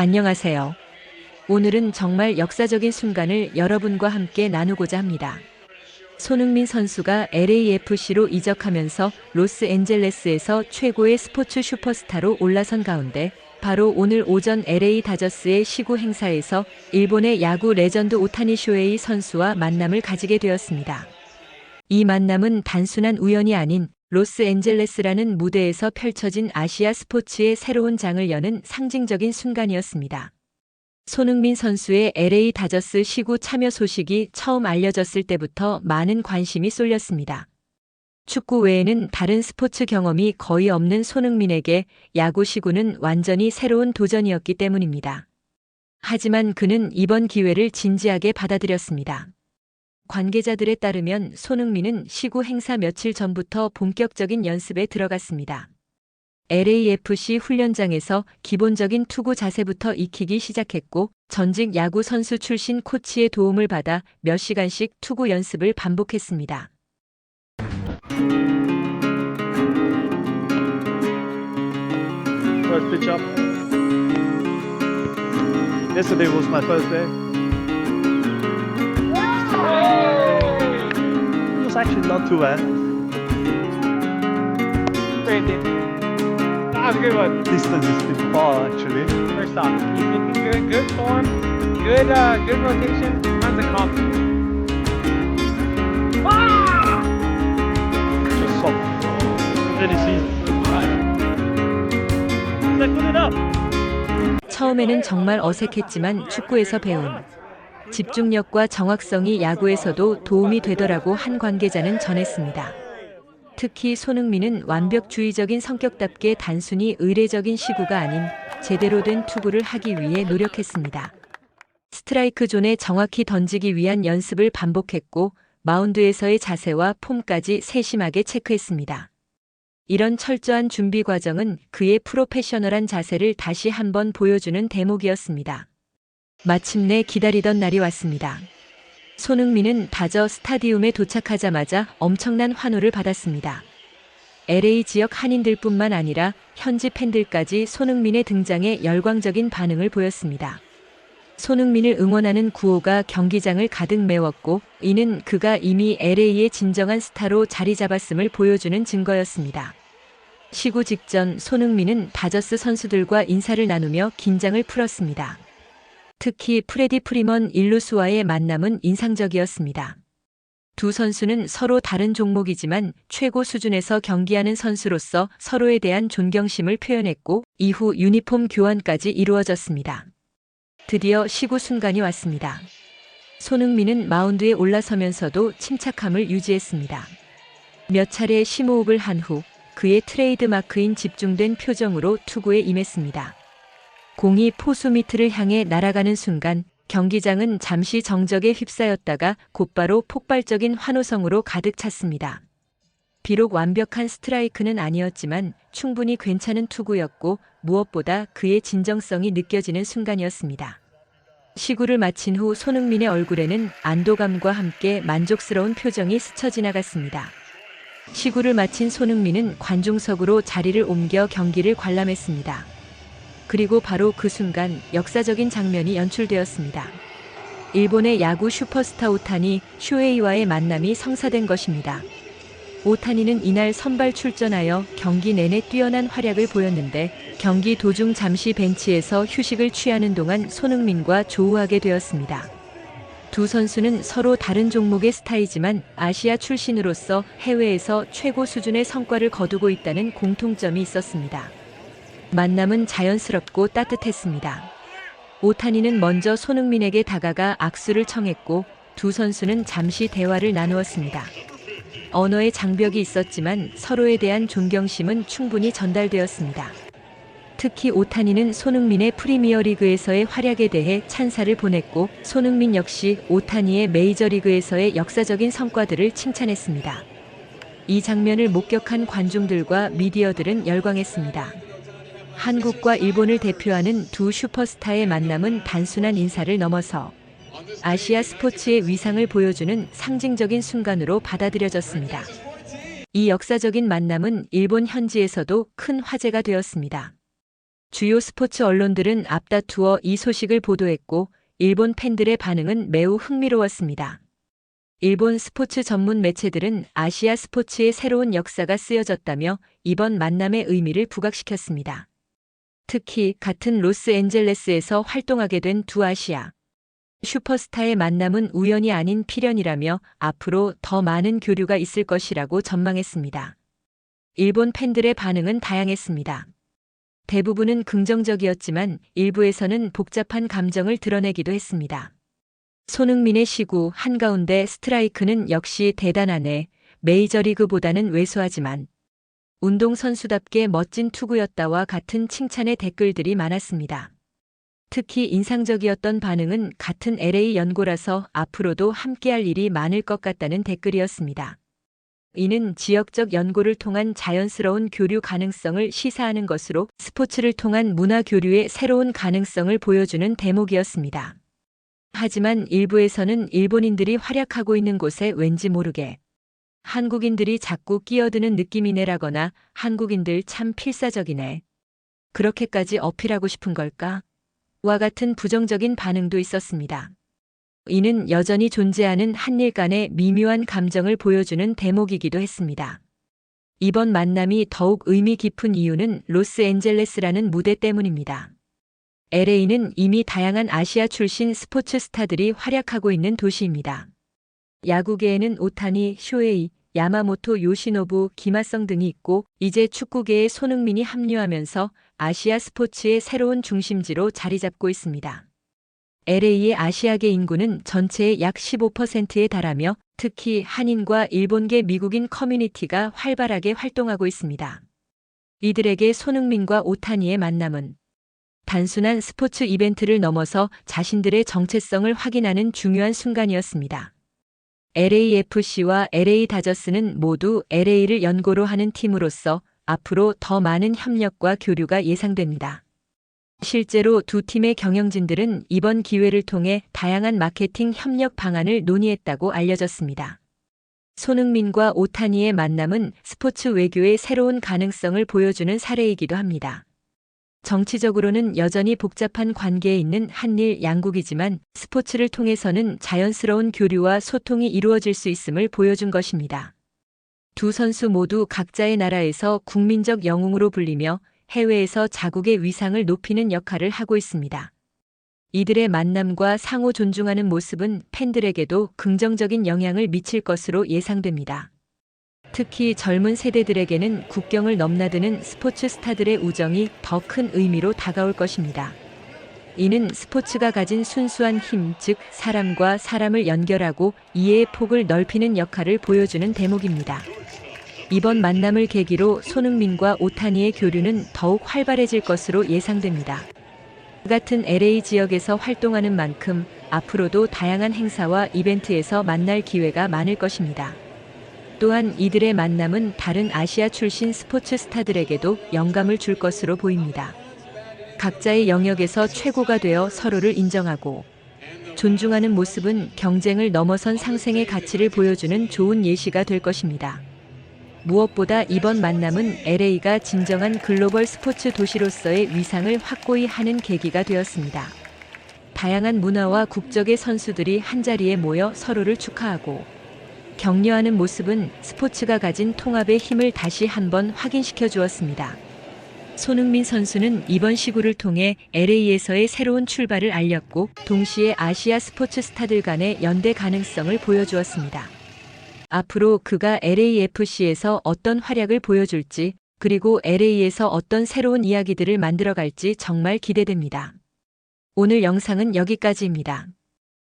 안녕하세요. 오늘은 정말 역사적인 순간을 여러분과 함께 나누고자 합니다. 손흥민 선수가 LAFC로 이적하면서 로스앤젤레스에서 최고의 스포츠 슈퍼스타로 올라선 가운데 바로 오늘 오전 LA 다저스의 시구 행사에서 일본의 야구 레전드 오타니 쇼헤이 선수와 만남을 가지게 되었습니다. 이 만남은 단순한 우연이 아닌 로스앤젤레스라는 무대에서 펼쳐진 아시아 스포츠의 새로운 장을 여는 상징적인 순간이었습니다. 손흥민 선수의 LA 다저스 시구 참여 소식이 처음 알려졌을 때부터 많은 관심이 쏠렸습니다. 축구 외에는 다른 스포츠 경험이 거의 없는 손흥민에게 야구 시구는 완전히 새로운 도전이었기 때문입니다. 하지만 그는 이번 기회를 진지하게 받아들였습니다. 관계자들에 따르면 손흥민은 시구 행사 며칠 전부터 본격적인 연습에 들어갔습니다. LAFC 훈련장에서 기본적인 투구 자세부터 익히기 시작했고 전직 야구 선수 출신 코치의 도움을 받아 몇 시간씩 투구 연습을 반복했습니다. Actually not too bad. Crazy. That was a good one. Distance is bit far actually. First off, he's looking good, good form, good, uh, good rotation, runs a confidence. Ah! Just soft. Then easy. Is that good enough? 처음에는 정말 어색했지만 축구에서 배운 집중력과 정확성이 야구에서도 도움이 되더라고 한 관계자는 전했습니다. 특히 손흥민은 완벽주의적인 성격답게 단순히 의례적인 시구가 아닌 제대로 된 투구를 하기 위해 노력했습니다. 스트라이크 존에 정확히 던지기 위한 연습을 반복했고 마운드에서의 자세와 폼까지 세심하게 체크했습니다. 이런 철저한 준비 과정은 그의 프로페셔널한 자세를 다시 한번 보여주는 대목이었습니다. 마침내 기다리던 날이 왔습니다. 손흥민은 다저 스타디움에 도착하자마자 엄청난 환호를 받았습니다. LA 지역 한인들뿐만 아니라 현지 팬들까지 손흥민의 등장에 열광적인 반응을 보였습니다. 손흥민을 응원하는 구호가 경기장을 가득 메웠고 이는 그가 이미 LA의 진정한 스타로 자리 잡았음을 보여주는 증거였습니다. 시구 직전 손흥민은 다저스 선수들과 인사를 나누며 긴장을 풀었습니다. 특히 프레디 프리먼 일루스와의 만남은 인상적이었습니다. 두 선수는 서로 다른 종목이지만 최고 수준에서 경기하는 선수로서 서로에 대한 존경심을 표현했고 이후 유니폼 교환까지 이루어졌습니다. 드디어 시구 순간이 왔습니다. 손흥민은 마운드에 올라서면서도 침착함을 유지했습니다. 몇 차례 심호흡을 한 후 그의 트레이드 마크인 집중된 표정으로 투구에 임했습니다. 공이 포수 밑을 향해 날아가는 순간 경기장은 잠시 정적에 휩싸였다가 곧바로 폭발적인 환호성으로 가득 찼습니다. 비록 완벽한 스트라이크는 아니었지만 충분히 괜찮은 투구였고 무엇보다 그의 진정성이 느껴지는 순간이었습니다. 시구를 마친 후 손흥민의 얼굴에는 안도감과 함께 만족스러운 표정이 스쳐 지나갔습니다. 시구를 마친 손흥민은 관중석으로 자리를 옮겨 경기를 관람했습니다. 그리고 바로 그 순간 역사적인 장면이 연출되었습니다. 일본의 야구 슈퍼스타 오타니 슈에이와의 만남이 성사된 것입니다. 오타니는 이날 선발 출전하여 경기 내내 뛰어난 활약을 보였는데 경기 도중 잠시 벤치에서 휴식을 취하는 동안 손흥민과 조우하게 되었습니다. 두 선수는 서로 다른 종목의 스타이지만 아시아 출신으로서 해외에서 최고 수준의 성과를 거두고 있다는 공통점이 있었습니다. 만남은 자연스럽고 따뜻했습니다. 오타니는 먼저 손흥민에게 다가가 악수를 청했고 두 선수는 잠시 대화를 나누었습니다. 언어의 장벽이 있었지만 서로에 대한 존경심은 충분히 전달되었습니다. 특히 오타니는 손흥민의 프리미어리그에서의 활약에 대해 찬사를 보냈고 손흥민 역시 오타니의 메이저리그에서의 역사적인 성과들을 칭찬했습니다. 이 장면을 목격한 관중들과 미디어들은 열광했습니다. 한국과 일본을 대표하는 두 슈퍼스타의 만남은 단순한 인사를 넘어서 아시아 스포츠의 위상을 보여주는 상징적인 순간으로 받아들여졌습니다. 이 역사적인 만남은 일본 현지에서도 큰 화제가 되었습니다. 주요 스포츠 언론들은 앞다투어 이 소식을 보도했고 일본 팬들의 반응은 매우 흥미로웠습니다. 일본 스포츠 전문 매체들은 아시아 스포츠의 새로운 역사가 쓰여졌다며 이번 만남의 의미를 부각시켰습니다. 특히 같은 로스앤젤레스에서 활동하게 된 두 아시아 슈퍼스타의 만남은 우연이 아닌 필연이라며 앞으로 더 많은 교류가 있을 것이라고 전망했습니다. 일본 팬들의 반응은 다양했습니다. 대부분은 긍정적이었지만 일부에서는 복잡한 감정을 드러내기도 했습니다. 손흥민의 시구 한가운데 스트라이크는 역시 대단하네. 메이저리그보다는 왜소하지만 운동선수답게 멋진 투구였다와 같은 칭찬의 댓글들이 많았습니다. 특히 인상적이었던 반응은 같은 LA 연고라서 앞으로도 함께할 일이 많을 것 같다는 댓글이었습니다. 이는 지역적 연고를 통한 자연스러운 교류 가능성을 시사하는 것으로 스포츠를 통한 문화 교류의 새로운 가능성을 보여주는 대목이었습니다. 하지만 일부에서는 일본인들이 활약하고 있는 곳에 왠지 모르게 한국인들이 자꾸 끼어드는 느낌이네라거나 한국인들 참 필사적이네. 그렇게까지 어필하고 싶은 걸까? 와 같은 부정적인 반응도 있었습니다. 이는 여전히 존재하는 한일 간의 미묘한 감정을 보여주는 대목이기도 했습니다. 이번 만남이 더욱 의미 깊은 이유는 로스앤젤레스라는 무대 때문입니다. LA는 이미 다양한 아시아 출신 스포츠 스타들이 활약하고 있는 도시입니다. 야구계에는 오타니, 쇼에이, 야마모토 요시노부, 기마성 등이 있고 이제 축구계에 손흥민이 합류하면서 아시아 스포츠의 새로운 중심지로 자리 잡고 있습니다. LA의 아시아계 인구는 전체의 약 15%에 달하며 특히 한인과 일본계 미국인 커뮤니티가 활발하게 활동하고 있습니다. 이들에게 손흥민과 오타니의 만남은 단순한 스포츠 이벤트를 넘어서 자신들의 정체성을 확인하는 중요한 순간이었습니다. LAFC와 LA 다저스는 모두 LA를 연고로 하는 팀으로서 앞으로 더 많은 협력과 교류가 예상됩니다. 실제로 두 팀의 경영진들은 이번 기회를 통해 다양한 마케팅 협력 방안을 논의했다고 알려졌습니다. 손흥민과 오타니의 만남은 스포츠 외교의 새로운 가능성을 보여주는 사례이기도 합니다. 정치적으로는 여전히 복잡한 관계에 있는 한일 양국이지만 스포츠를 통해서는 자연스러운 교류와 소통이 이루어질 수 있음을 보여준 것입니다. 두 선수 모두 각자의 나라에서 국민적 영웅으로 불리며 해외에서 자국의 위상을 높이는 역할을 하고 있습니다. 이들의 만남과 상호 존중하는 모습은 팬들에게도 긍정적인 영향을 미칠 것으로 예상됩니다. 특히 젊은 세대들에게는 국경을 넘나드는 스포츠 스타들의 우정이 더 큰 의미로 다가올 것입니다. 이는 스포츠가 가진 순수한 힘, 즉 사람과 사람을 연결하고 이해의 폭을 넓히는 역할을 보여주는 대목입니다. 이번 만남을 계기로 손흥민과 오타니의 교류는 더욱 활발해질 것으로 예상됩니다. 같은 LA 지역에서 활동하는 만큼 앞으로도 다양한 행사와 이벤트에서 만날 기회가 많을 것입니다. 또한 이들의 만남은 다른 아시아 출신 스포츠 스타들에게도 영감을 줄 것으로 보입니다. 각자의 영역에서 최고가 되어 서로를 인정하고 존중하는 모습은 경쟁을 넘어선 상생의 가치를 보여주는 좋은 예시가 될 것입니다. 무엇보다 이번 만남은 LA가 진정한 글로벌 스포츠 도시로서의 위상을 확고히 하는 계기가 되었습니다. 다양한 문화와 국적의 선수들이 한자리에 모여 서로를 축하하고 격려하는 모습은 스포츠가 가진 통합의 힘을 다시 한번 확인시켜 주었습니다. 손흥민 선수는 이번 시구를 통해 LA에서의 새로운 출발을 알렸고 동시에 아시아 스포츠 스타들 간의 연대 가능성을 보여주었습니다. 앞으로 그가 LAFC에서 어떤 활약을 보여줄지 그리고 LA에서 어떤 새로운 이야기들을 만들어갈지 정말 기대됩니다. 오늘 영상은 여기까지입니다.